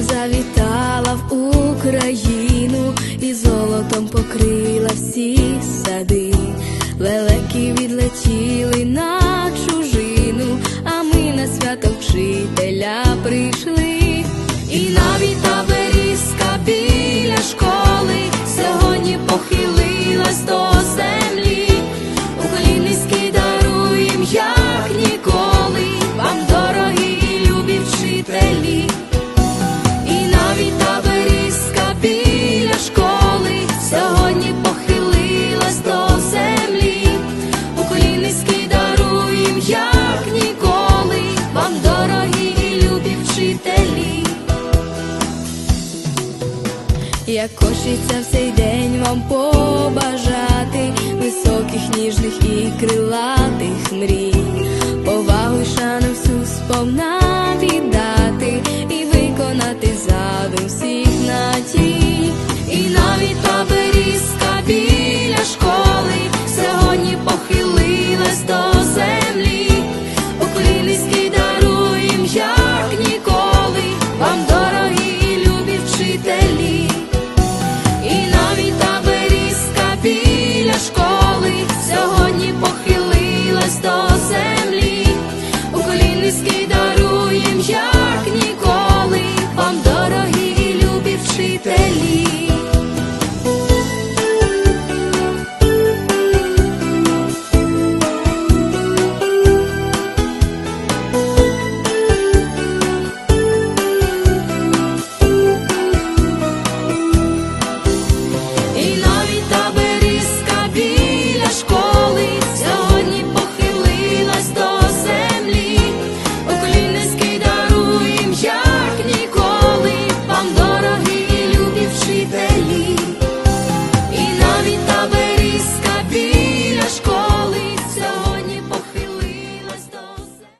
Завітала в Україну і золотом покрила всі сади. Лелеки відлетіли на чужину, а ми на свято вчителя прийшли. як хочеться в цей день вам побажати високих, ніжних і крилатих мрій, повагу й шану всю сповна віддати і виконати задум всіх надій.